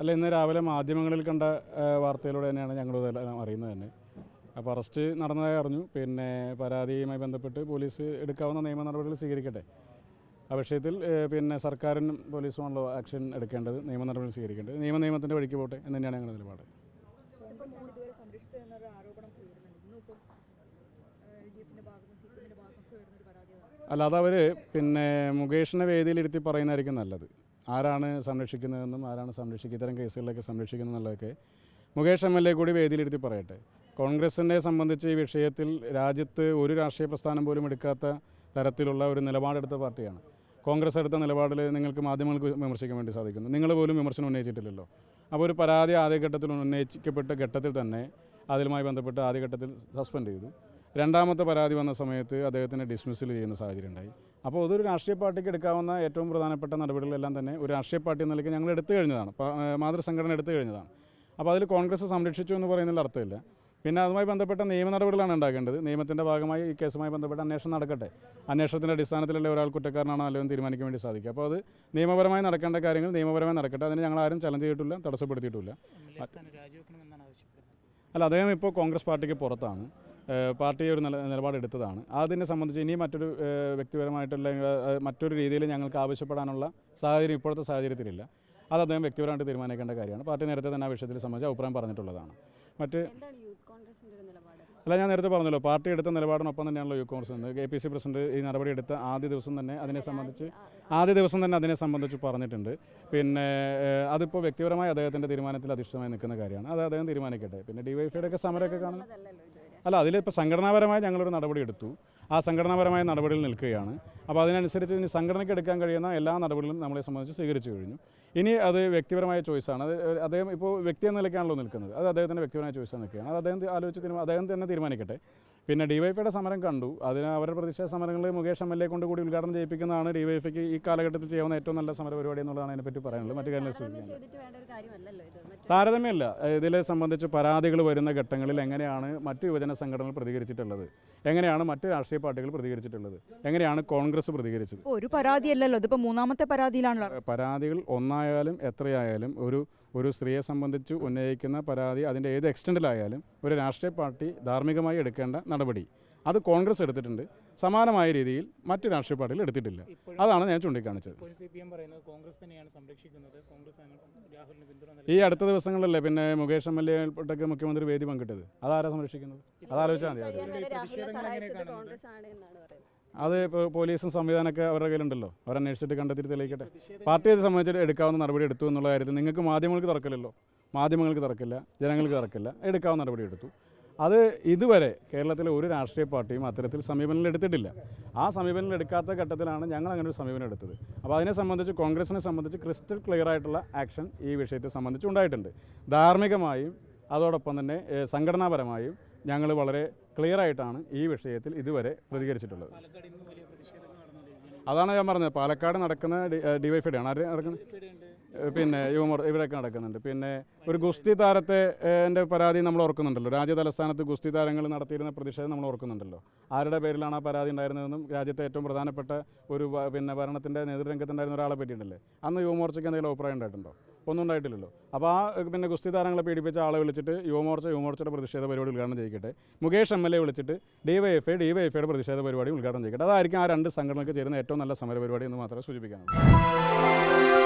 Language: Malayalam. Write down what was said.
അല്ല ഇന്ന് രാവിലെ മാധ്യമങ്ങളിൽ കണ്ട വാർത്തയിലൂടെ തന്നെയാണ് ഞങ്ങൾ അറിയുന്നത് തന്നെ. അപ്പോൾ അറസ്റ്റ് നടന്നതായി അറിഞ്ഞു. പിന്നെ പരാതിയുമായി ബന്ധപ്പെട്ട് പോലീസ് എടുക്കാവുന്ന നിയമ നടപടികൾ സ്വീകരിക്കട്ടെ. ആ വിഷയത്തിൽ പിന്നെ സർക്കാരിനും പോലീസുമാണല്ലോ ആക്ഷൻ എടുക്കേണ്ടത്. നിയമ നടപടികൾ സ്വീകരിക്കേണ്ടത്. നിയമ നിയമത്തിന്റെ വഴിക്ക് പോട്ടെ എന്ന് തന്നെയാണ് ഞങ്ങളുടെ നിലപാട്. ആരോപണം ഉയരുന്നുണ്ട് ഇന്നിപ്പം എൽ ഡി എഫിന്റെ ഭാഗത്തും സി പി എമ്മിന്റെ ഭാഗത്തും ഒക്കെ വരുന്നൊരു പരാതിയാണ് അല്ലാതെ അവർ പിന്നെ മുകേഷിനെ വേദിയിലിരുത്തി പറയുന്നതായിരിക്കും നല്ലത്. ആരാണ് സംരക്ഷിക്കുന്നതെന്നും ആരാണ് സംരക്ഷിക്കുക ഇത്തരം കേസുകളിലൊക്കെ സംരക്ഷിക്കുന്നതെന്നുള്ളതൊക്കെ മുകേഷ് എം എൽ എ കൂടി വേദിയിലിരുത്തി പറയട്ടെ. കോൺഗ്രസിനെ സംബന്ധിച്ച് ഈ വിഷയത്തിൽ രാജ്യത്ത് ഒരു രാഷ്ട്രീയ പ്രസ്ഥാനം പോലും എടുക്കാത്ത തരത്തിലുള്ള ഒരു നിലപാടെടുത്ത പാർട്ടിയാണ്. കോൺഗ്രസ് എടുത്ത നിലപാടിൽ നിങ്ങൾക്ക് മാധ്യമങ്ങൾക്ക് വിമർശിക്കാൻ വേണ്ടി സാധിക്കുന്നു. നിങ്ങൾ പോലും വിമർശനം ഉന്നയിച്ചിട്ടില്ലല്ലോ. അപ്പോൾ ഒരു പരാതി ആദ്യഘട്ടത്തിൽ ഉന്നയിക്കപ്പെട്ട ഘട്ടത്തിൽ തന്നെ അതിലുമായി ബന്ധപ്പെട്ട് ആദ്യഘട്ടത്തിൽ സസ്പെൻഡ് ചെയ്തു. രണ്ടാമത്തെ പരാതി വന്ന സമയത്ത് അദ്ദേഹത്തിനെ ഡിസ്മിസിൽ ചെയ്യുന്ന സാഹചര്യം ഉണ്ടായി അപ്പോൾ അതൊരു രാഷ്ട്രീയ പാർട്ടിക്ക് എടുക്കാവുന്ന ഏറ്റവും പ്രധാനപ്പെട്ട നടപടികളെല്ലാം തന്നെ ഒരു രാഷ്ട്രീയ പാർട്ടി എന്ന നിലയ്ക്ക് ഞങ്ങൾ എടുത്തു കഴിഞ്ഞതാണ്. മാതൃസംഘടന എടുത്തു കഴിഞ്ഞതാണ്. അപ്പോൾ അതിൽ കോൺഗ്രസ് സംരക്ഷിച്ചു എന്ന് പറയുന്നതിൽ അർത്ഥമില്ല. പിന്നെ അതുമായി ബന്ധപ്പെട്ട നിയമ നടപടികളാണ് ഉണ്ടാക്കേണ്ടത് നിയമത്തിന്റെ ഭാഗമായി ഈ കേസുമായി ബന്ധപ്പെട്ട അന്വേഷണം നടക്കട്ടെ. അന്വേഷണത്തിന്റെ അടിസ്ഥാനത്തിലല്ലേ ഒരാൾ കുറ്റക്കാരനാണോ അല്ലോ എന്ന് തീരുമാനിക്കാൻ വേണ്ടി സാധിക്കും. അപ്പോൾ അത് നിയമപരമായി നടക്കേണ്ട കാര്യങ്ങൾ നിയമപരമായി നടക്കട്ടെ. അതിന് ഞങ്ങൾ ആരും ചലഞ്ച് ചെയ്തിട്ടില്ല തടസ്സപ്പെടുത്തിയിട്ടില്ല. അല്ല അദ്ദേഹം ഇപ്പോൾ കോൺഗ്രസ് പാർട്ടിക്ക് പുറത്താണ്. പാർട്ടി ഒരു നില നിലപാടെടുത്തതാണ്. അതിനെ സംബന്ധിച്ച് ഇനി മറ്റൊരു വ്യക്തിപരമായിട്ടുള്ള മറ്റൊരു രീതിയിൽ ഞങ്ങൾക്ക് ആവശ്യപ്പെടാനുള്ള സാഹചര്യം ഇപ്പോഴത്തെ സാഹചര്യത്തിലില്ല. അത് അദ്ദേഹം വ്യക്തിപരമായിട്ട് തീരുമാനിക്കേണ്ട കാര്യമാണ്. പാർട്ടി നേരത്തെ തന്നെ ആ വിഷയത്തിൽ സംബന്ധിച്ച് അഭിപ്രായം പറഞ്ഞിട്ടുള്ളതാണ്. മറ്റ് യൂത്ത് അല്ല ഞാൻ നേരത്തെ പറഞ്ഞല്ലോ പാർട്ടി എടുത്ത നിലപാടിനൊപ്പം തന്നെയാണല്ലോ യു കോൺഗ്രസ് എന്ന്. കെ പി സി പ്രസിഡന്റ് ഈ നടപടി എടുത്ത ആദ്യ ദിവസം തന്നെ അതിനെ സംബന്ധിച്ച് ആദ്യ ദിവസം തന്നെ അതിനെ സംബന്ധിച്ച് പറഞ്ഞിട്ടുണ്ട്. പിന്നെ അതിപ്പോൾ വ്യക്തിപരമായി അദ്ദേഹത്തിന്റെ തീരുമാനത്തിൽ അധിഷ്ഠിതമായി നിൽക്കുന്ന കാര്യമാണ്. അത് അദ്ദേഹം തീരുമാനിക്കട്ടെ. പിന്നെ ഡിവൈഫൈയുടെ ഒക്കെ സമരമൊക്കെ കാണുന്നത് അല്ല അതിലിപ്പോൾ സംഘടനാപരമായി ഞങ്ങളൊരു നടപടി എടുത്തു. ആ സംഘടനാപരമായ നടപടിയിൽ നിൽക്കുകയാണ്. അപ്പോൾ അതിനനുസരിച്ച് ഇനി സംഘടനയ്ക്ക് എടുക്കാൻ കഴിയുന്ന എല്ലാ നടപടികളും നമ്മളെ സംബന്ധിച്ച് സ്വീകരിച്ചു കഴിഞ്ഞു. ഇനി അത് വ്യക്തിപരമായ ചോയ്സാണ്. അത് അദ്ദേഹം ഇപ്പോൾ വ്യക്തി എന്ന നിലയ്ക്കാണല്ലോ നിൽക്കുന്നത്. അത് അദ്ദേഹത്തിന്റെ വ്യക്തിപരമായ ചോയ്സാണ് നിൽക്കുകയാണ്. അത് അദ്ദേഹം ആലോചിച്ച് അദ്ദേഹം തന്നെ തീരുമാനിക്കട്ടെ. പിന്നെ ഡിവൈഫൈയുടെ സമരം കണ്ടു. അതിന് അവരുടെ പ്രതിഷേധ സമരങ്ങൾ മുകേഷ് എം എൽ എ കൊണ്ട് കൂടി ഉദ്ഘാടനം ചെയ്യിപ്പിക്കുന്നതാണ് ഡിവൈഫൈക്ക് ഈ കാലഘട്ടത്തിൽ ചെയ്യുന്ന ഏറ്റവും നല്ല സമര പരിപാടി എന്നുള്ളതാണ് അതിനെപ്പറ്റി പറയാനുള്ളത്. മറ്റു കാര്യങ്ങൾ സൂചിപ്പിക്കുന്നത് സൂചിപ്പിക്കാൻ ചെയ്തിട്ട് വേണ്ട ഒരു കാര്യമല്ലല്ലോ ഇത്? താരതമ്യമല്ല. ഇതിലെ സംബന്ധിച്ച് പരാതികൾ വരുന്ന ഘട്ടങ്ങളിൽ എങ്ങനെയാണ് മറ്റു യുവജന സംഘടനകൾ പ്രതികരിച്ചിട്ടുള്ളത്? എങ്ങനെയാണ് മറ്റു രാഷ്ട്രീയ പാർട്ടികൾ പ്രതികരിച്ചിട്ടുള്ളത്? എങ്ങനെയാണ് കോൺഗ്രസ് പ്രതികരിച്ചത്? ഒരു പരാതിയല്ലല്ലോ. ഇതിപ്പോൾ മൂന്നാമത്തെ പരാതിയിലാണല്ലോ. പരാതികൾ ഒന്നായാലും എത്രയായാലും ഒരു ഒരു സ്ത്രീയെ സംബന്ധിച്ച് ഉന്നയിക്കുന്ന പരാതി അതിന്റെ ഏത് എക്സ്റ്റൻഡിലായാലും ഒരു രാഷ്ട്രീയ പാർട്ടി ധാർമ്മികമായി എടുക്കേണ്ട നടപടി. അത് കോൺഗ്രസ് എടുത്തിട്ടുണ്ട്. സമാനമായ രീതിയിൽ മറ്റ് രാഷ്ട്രീയ പാർട്ടികൾ എടുത്തിട്ടില്ല. അതാണ് ഞാൻ ചൂണ്ടിക്കാണിച്ചത്. ഇപ്പോൾ സി പറയുന്നത് കോൺഗ്രസ് തന്നെയാണ് സംരക്ഷിക്കുന്നത്. കോൺഗ്രസ് ആണ് രാഹുലിന് പിന്തുണ ഈ അടുത്ത ദിവസങ്ങളിലല്ലേ പിന്നെ മുകേഷ് എം എൽ എ ഉൾപ്പെട്ടൊക്കെ മുഖ്യമന്ത്രി വേദി പങ്കിട്ടത്? അതാരാ സംരക്ഷിക്കുന്നത്? അതാലോചിച്ചാൽ മതി അത് ഇപ്പോൾ പോലീസും സംവിധാനമൊക്കെ അവരുടെ കയ്യിലുണ്ടല്ലോ. അവരന്വേഷിച്ചിട്ട് കണ്ടെത്തിയിട്ട് തെളിയിക്കട്ടെ. പാർട്ടി അത് സംബന്ധിച്ചിട്ട് എടുക്കാവുന്ന നടപടി എടുത്തു എന്നുള്ള കാര്യത്തിൽ നിങ്ങൾക്ക് മാധ്യമങ്ങൾക്ക് തറക്കില്ലല്ലോ മാധ്യമങ്ങൾക്ക് തറക്കില്ല ജനങ്ങൾക്ക് തറക്കില്ല എടുക്കാവുന്ന നടപടി എടുത്തു. അത് ഇതുവരെ കേരളത്തിലെ ഒരു രാഷ്ട്രീയ പാർട്ടിയും അത്തരത്തിൽ സമീപനം എടുത്തിട്ടില്ല. ആ സമീപനങ്ങൾ എടുക്കാത്ത ഘട്ടത്തിലാണ് ഞങ്ങൾ അങ്ങനെ ഒരു സമീപനം എടുത്തത്. അപ്പോൾ അതിനെ സംബന്ധിച്ച് കോൺഗ്രസിനെ സംബന്ധിച്ച് ക്രിസ്റ്റൽ ക്ലിയർ ആയിട്ടുള്ള ആക്ഷൻ ഈ വിഷയത്തെ സംബന്ധിച്ച് ഉണ്ടായിട്ടുണ്ട്. ധാർമ്മികമായും അതോടൊപ്പം തന്നെ സംഘടനാപരമായും ഞങ്ങൾ വളരെ ക്ലിയർ ആയിട്ടാണ് ഈ വിഷയത്തിൽ ഇതുവരെ പ്രതികരിച്ചിട്ടുള്ളത്. അതാണ് ഞാൻ പറഞ്ഞത്. പാലക്കാട് നടക്കുന്ന ഡിവൈഫൈഡ് ആണ്. ആര് നടക്കുന്നത് പിന്നെ യുവമോർ ഇവരൊക്കെ നടക്കുന്നുണ്ട്. പിന്നെ ഒരു ഗുസ്തി താരത്തെ എന്റെ പരാതി നമ്മൾ ഓർക്കുന്നുണ്ടല്ലോ. രാജ്യ തലസ്ഥാനത്ത് ഗുസ്തി താരങ്ങൾ നടത്തിയിരുന്ന പ്രതിഷേധം നമ്മൾ ഓർക്കുന്നുണ്ടല്ലോ. ആരുടെ പേരിലാണ് ആ പരാതി ഉണ്ടായിരുന്നതെന്നും രാജ്യത്തെ ഏറ്റവും പ്രധാനപ്പെട്ട ഒരു പിന്നെ ഭരണത്തിന്റെ നേതൃരംഗത്തുണ്ടായിരുന്ന ഒരാളെ പറ്റിയിട്ടുണ്ടല്ലേ അന്ന് യുവമോർച്ചയ്ക്ക് എന്തെങ്കിലും അഭിപ്രായം ഉണ്ടായിട്ടുണ്ടോ? ഒന്നും ഉണ്ടായിട്ടില്ലല്ലോ. അപ്പോൾ ആ പിന്നെ ഗുസ്തി താരങ്ങളെ പീഡിപ്പിച്ച ആളെ വിളിച്ചിട്ട് യുവമോർച്ച യുവമോർച്ചയുടെ പ്രതിഷേധ പരിപാടി ഉദ്ഘാടനം ചെയ്യിക്കട്ടെ. മുകേഷ് എം എൽ എ വിളിച്ചിട്ട് ഡിവൈഎഫ് ഡിവൈഎഫ്ഐയുടെ പ്രതിഷേധ പരിപാടി ഉദ്ഘാടനം ചെയ്യിക്കട്ടെ. അതായിരിക്കും ആ രണ്ട് സംഘടനകൾക്ക് ചേരുന്ന ഏറ്റവും നല്ല സമര പരിപാടി എന്ന് മാത്രമേ സൂചിപ്പിക്കാനുള്ളൂ.